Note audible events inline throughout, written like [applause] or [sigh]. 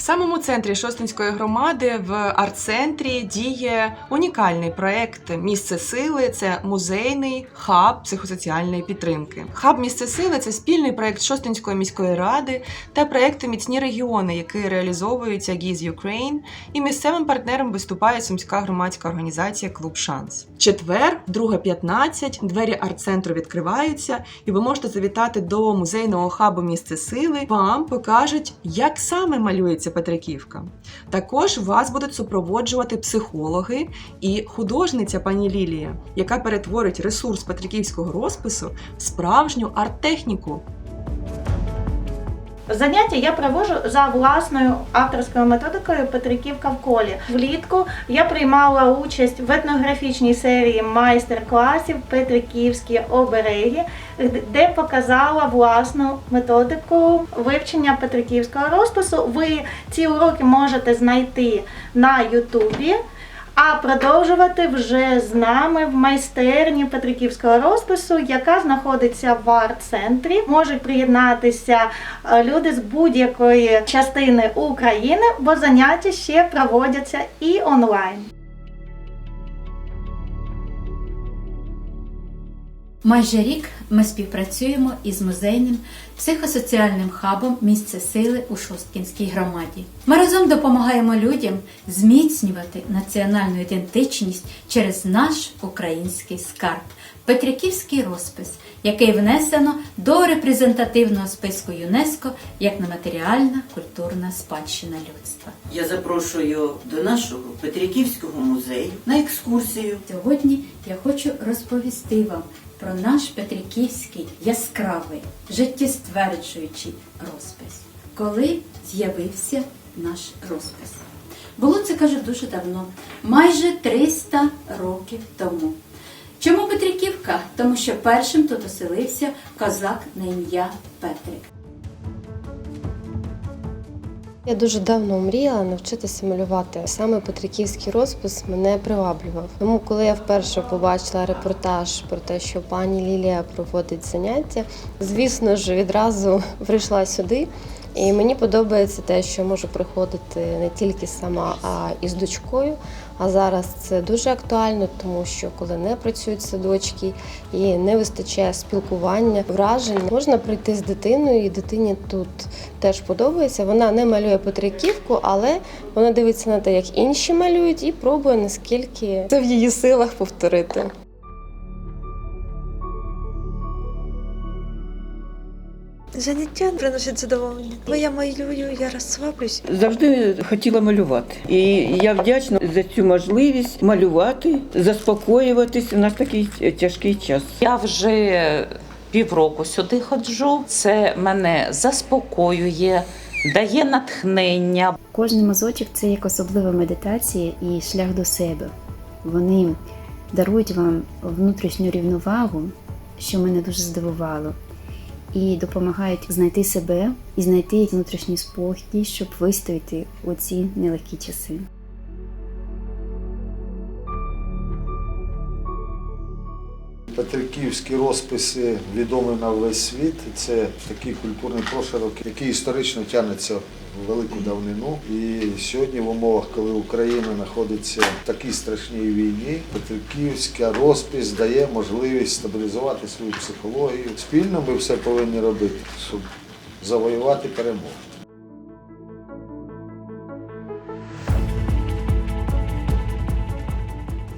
В самому центрі Шостинської громади в арт-центрі діє унікальний проект Місце сили. Це музейний хаб психосоціальної підтримки. Хаб місце сили це спільний проект Шостинської міської ради та проекту Міцні регіони, який реалізовується GIZ Ukraine, і місцевим партнером виступає сумська громадська організація Клуб Шанс. Четвер, 2.15, двері арт-центру відкриваються, і ви можете завітати до музейного хабу місце сили. Вам покажуть, як саме малюється Петриківка. Також вас будуть супроводжувати психологи і художниця пані Лілія, яка перетворить ресурс петриківського розпису в справжню арт-техніку. Заняття я проводжу за власною авторською методикою Петриківка в колі. Влітку я приймала участь в етнографічній серії майстер-класів Петриківські обереги, де показала власну методику вивчення петриківського розпису. Ви ці уроки можете знайти на Ютубі. А продовжувати вже з нами в майстерні Петриківського розпису, яка знаходиться в арт-центрі. Можуть приєднатися е, люди з будь-якої частини України, бо заняття ще проводяться і онлайн. Майже рік ми співпрацюємо із музейним психосоціальним хабом місце сили у Шосткінській громаді. Ми разом допомагаємо людям зміцнювати національну ідентичність через наш український скарб Петриківський розпис, який внесено до репрезентативного списку ЮНЕСКО як нематеріальна культурна спадщина людства. Я запрошую до нашого Петриківського музею на екскурсію. Сьогодні я хочу розповісти вам про наш Петриківський яскравий, життєстверджуючий розпис. Коли з'явився наш розпис? Було це каже дуже давно, майже 300 років тому. Чому Петриківка? Тому що першим тут оселився козак на ім'я Петрик. Я дуже давно мріяла навчитися малювати. Саме Петриківський розпис мене приваблював. Тому, коли я вперше побачила репортаж про те, що пані Лілія проводить заняття, звісно ж, відразу [laughs] прийшла сюди. І мені подобається те, що можу приходити не тільки сама, а і з дочкою. А зараз це дуже актуально, тому що коли не працюють садочки і не вистачає спілкування, вражень, можна прийти з дитиною, і дитині тут теж подобається. Вона не малює Петриківку, але вона дивиться на те, як інші малюють, і пробує наскільки це в її силах повторити. Заняття приносить задоволення. Бо я малюю, я розслаблюсь. Завжди хотіла малювати. І я вдячна за цю можливість малювати, заспокоюватись. У нас такий тяжкий час. Я вже півроку сюди ходжу. Це мене заспокоює, дає натхнення. Кожний мазочок це як особлива медитація і шлях до себе. Вони дарують вам внутрішню рівновагу, що мене дуже здивувало, і допомагають знайти себе і знайти внутрішній спокій, щоб вистояти у ці нелегкі часи. Петриківські розписи відомі на весь світ. Це такий культурний прошарок, який історично тягнеться в велику давнину. І сьогодні в умовах, коли Україна знаходиться в такій страшній війні, Петриківська розпис дає можливість стабілізувати свою психологію. Спільно ми все повинні робити, щоб завоювати перемогу.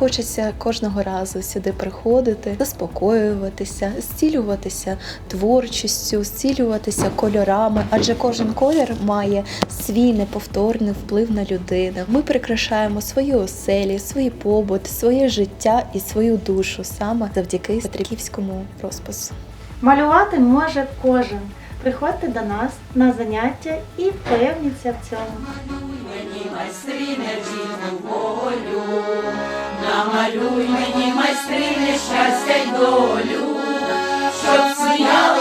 Хочеться кожного разу сюди приходити, заспокоюватися, зцілюватися творчістю, зцілюватися кольорами, адже кожен колір має свій неповторний вплив на людину. Ми прикрашаємо свої оселі, свій побут, своє життя і свою душу саме завдяки Петриківському розпису. Малювати може кожен. Приходьте до нас на заняття і впевніться в цьому. Мені майстрине жінку волю, намалюй мені майстрине щастя й долю, щоб сміялась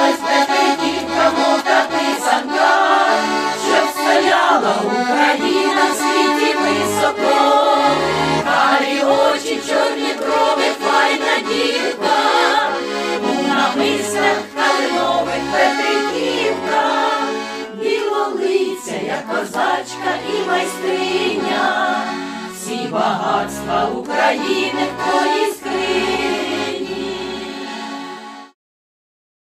багатства України,